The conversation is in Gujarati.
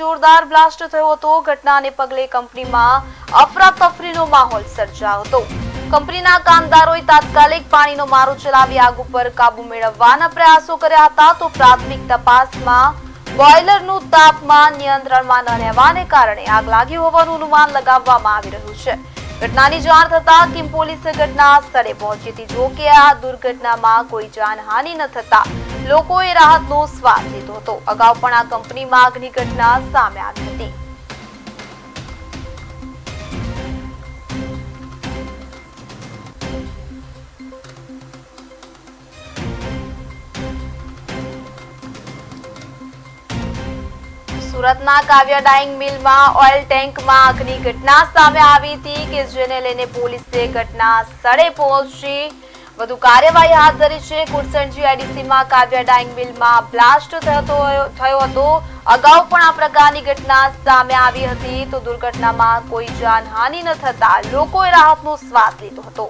જોરદાર બ્લાસ્ટ થયો હતો. ઘટનાને પગલે કંપનીમાં અફરાતફરીનો માહોલ સર્જાયો હતો. કંપનીના કામદારોએ તાત્કાલિક પાણીનો મારો ચલાવી આગ ઉપર કાબુ મેળવવાના પ્રયાસો કર્યા હતા. તો પ્રાથમિક તપાસમાં બોઇલરનું તાપમાન નિયંત્રણમાં ન રહેવાને કારણે આગ લાગી હોવાનું અનુમાન લગાવવામાં આવી રહ્યું છે. ઘટનાની જાણ થતા કિમ પોલીસે ઘટના સ્થળે પહોંચી હતી. જો કે આ દુર્ઘટનામાં કોઈ જાનહાનિ ન થતા લોકોએ રાહતનો સ્વાદ લીધો હતો. અગાઉ પણ આ કંપનીમાં આગની ઘટના સામે આવી હતી. સુરતના કાવ્યા ડાઇંગ મિલમાં ઓઇલ ટેન્કમાં આગની ઘટના સામે આવી હતી કે જેને લઈને પોલીસે ઘટના સ્થળે પહોંચી. વધુ કાર્યવાહી હાથ ધરી છે. કુરસણજી આઈડીસીમાં કાવ્યા ડાઇંગ મિલમાં બ્લાસ્ટ થતો થયો હતો. અગાઉ પણ આ પ્રકારની ઘટના સામે આવી હતી. તો દુર્ઘટનામાં કોઈ જાનહાનિ ન થતા લોકોએ રાહતનો શ્વાસ લીધો હતો.